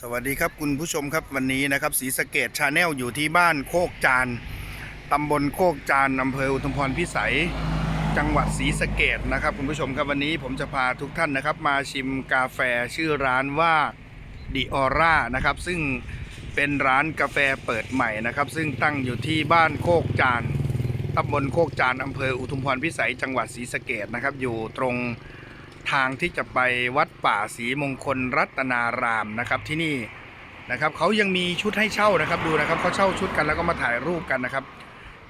สวัสดีครับคุณผู้ชมครับวันนี้นะครับศรีสะเกดชาแนลอยู่ที่บ้านโคกจานตำบลโคกจานอำเภออุทุมพรพิสัย จังหวัดศรีสะเกดนะครับ คุณผู้ชมครับวันนี้ผมจะพาทุกท่านนะครับ มาชิมกาแฟชื่อร้านว่าดิออร่านะครับซึ่งเป็นร้านกาแฟเปิดใหม่นะครับ ซึ่งตั้งอยู่ที่บ้านโคกจานตำบลโคกจานอำเภออุทุมพรพิสัย จังหวัดศรีสะเกดนะครับอยู่ตรง ทางที่จะไปวัดป่าศรีมงคลรัตนารามนะครับที่นี่นะครับเขายังมีชุดให้เช่านะครับดูนะครับเขาเช่าชุดกันแล้วก็มาถ่ายรูปกันนะครับ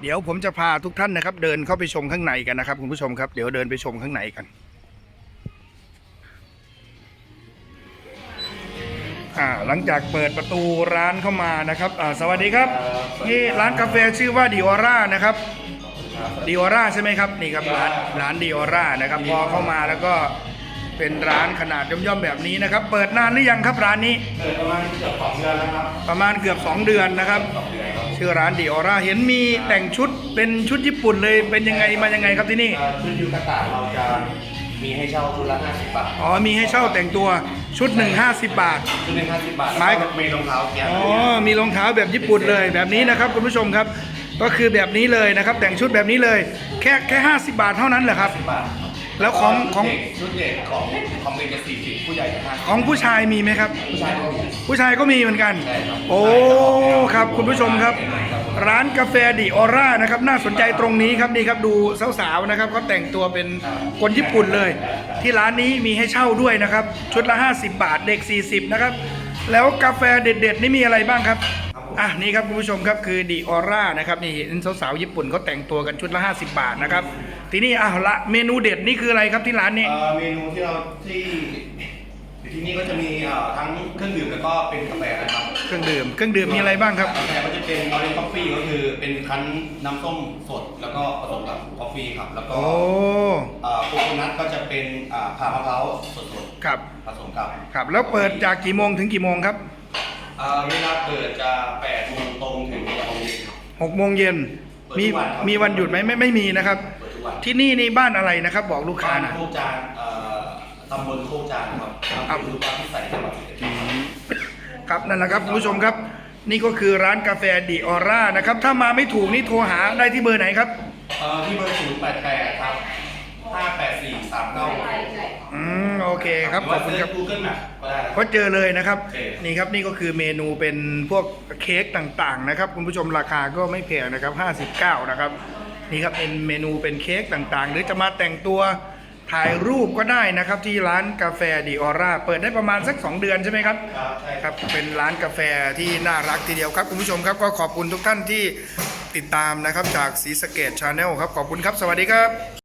เดี๋ยวผมจะพาทุกท่านนะครับ เดินเข้าไปชมข้างในกันนะครับคุณผู้ชมครับเดี๋ยวเดินไปชมข้างในกันอ่าหลังจากเปิดประตูร้านเข้ามานะครับอ่าสวัสดีครับนี่ร้านกาแฟชื่อว่าดิออร่านะครับ ดิออร่าใช่ไหมครับนี่ครับร้านร้านดิออร่านะครับพอเข้ามาแล้วก็เป็นร้านขนาดย่อมๆแบบนี้นะครับ เปิดนานหรือยังครับร้านนี้เกิดประมาณเกือบสองเดือนแล้วครับประมาณเกือบ 2 เดือนนะครับ ชื่อร้านดิออร่าเห็นมีแต่งชุดเป็นชุดญี่ปุ่นเลยเป็นยังไงมายังไงครับที่นี่เอ่อชุดยูกาตะเราจะมีให้เช่าชุดละ50บาทอ๋อมีให้เช่าแต่งตัวชุดหนึ่ง50บาทชุดหนึ่ง50บาทไม้แล้วก็มีรองเท้าแกะอ๋อมีรองเท้าแบบญี่ปุ่นเลยแบบนี้นะครับคุณผู้ชมครับ ก็คือแบบนี้เลยนะครับ แต่งชุดแบบนี้เลย แค่แค่50 บาทเท่านั้นเหรอครับ บาทแล้วของของเด็กชุดเด็กของของเด็กจะ40ผู้ใหญ่จะ50ของผู้ชายมีไหมครับ ผู้ชายก็มี ผู้ชายก็มีเหมือนกัน ใช่ครับ โอ้ครับคุณผู้ชมครับ ร้านกาแฟดิออร่านะครับน่าสนใจตรงนี้ครับนี่ครับดูสาวๆนะครับเขาแต่งตัวเป็นคนญี่ปุ่นเลย ที่ร้านนี้มีให้เช่าด้วยนะครับ ชุดละ 50 บาทเด็ก 40 นะครับ แล้วกาแฟเด็ดๆนี่มีอะไรบ้างครับ อะนี่ครับคุณผู้ชมครับคือดิออร่านะครับนี่เห็นสาวๆญี่ปุ่นเขาแต่งตัวกันชุดละ 50 บาทนะครับ ทีนี้อะละเมนูเด็ดนี่คืออะไรครับที่ร้านนี้ เอ่อเมนูที่เราที่ที่นี่ก็จะมีเอ่อทั้งเครื่องดื่มแล้วก็เป็นกาแฟนะครับเครื่องดื่มเครื่องดื่มมีอะไรบ้างครับ กาแฟก็จะเป็นออเรนจ์คอฟฟี่ก็คือเป็นคั้นน้ำส้มสดแล้วก็ผสมกับกาแฟครับ แล้วก็โอ้เอ่อโคโคนัทก็จะเป็นอ่าผ่ามะพร้าวสดครับ ๆผสมกับครับแล้วเปิดจากกี่โมงถึงกี่โมงครับ เอ่อเวลาเปิดจะ8โมงตรงถึง6โมงเย็นครับ หกโมงเย็นเปิดมีทุกวันครับ มีวันหยุดไหมไม่ไม่มีนะครับ เปิดทุกวันที่นี่นี่บ้านอะไรนะครับ บอกลูกค้าบ้านนะโคกจานเอ่อตำบลโคกจานครับครับอำเภอบ้านพิสัยจังหวัดศรีสะเกษ ครับนั่นแหละครับคุณผู้ชมครับ นี่ก็คือร้านกาแฟดิออร่านะครับ ถ้ามาไม่ถูกนี่โทรหาได้ที่เบอร์ไหนครับ เอ่อที่เบอร์088ครับ584 396อืมโอ เคครับขอบคุณครับกูเกิลแมปก็ได้ก็เจอเลยนะครับ โอเค นี่ครับนี่ก็คือเมนูเป็นพวกเค้กต่างๆนะครับ คุณผู้ชมราคาก็ไม่แพงนะครับ 59 นะครับ นี่ครับเป็นเมนูเป็นเค้กต่างๆ หรือจะมาแต่งตัวถ่ายรูปก็ได้นะครับ ที่ร้านกาแฟดิออร่าเปิดได้ประมาณสัก 2 เดือนใช่ไหมครับ ครับใช่ครับเป็นร้านกาแฟที่น่ารักทีเดียวครับ คุณผู้ชมครับก็ขอบคุณทุกท่านที่ติดตามนะครับจากสีสเกตชาแนลครับ ขอบคุณครับ สวัสดีครับ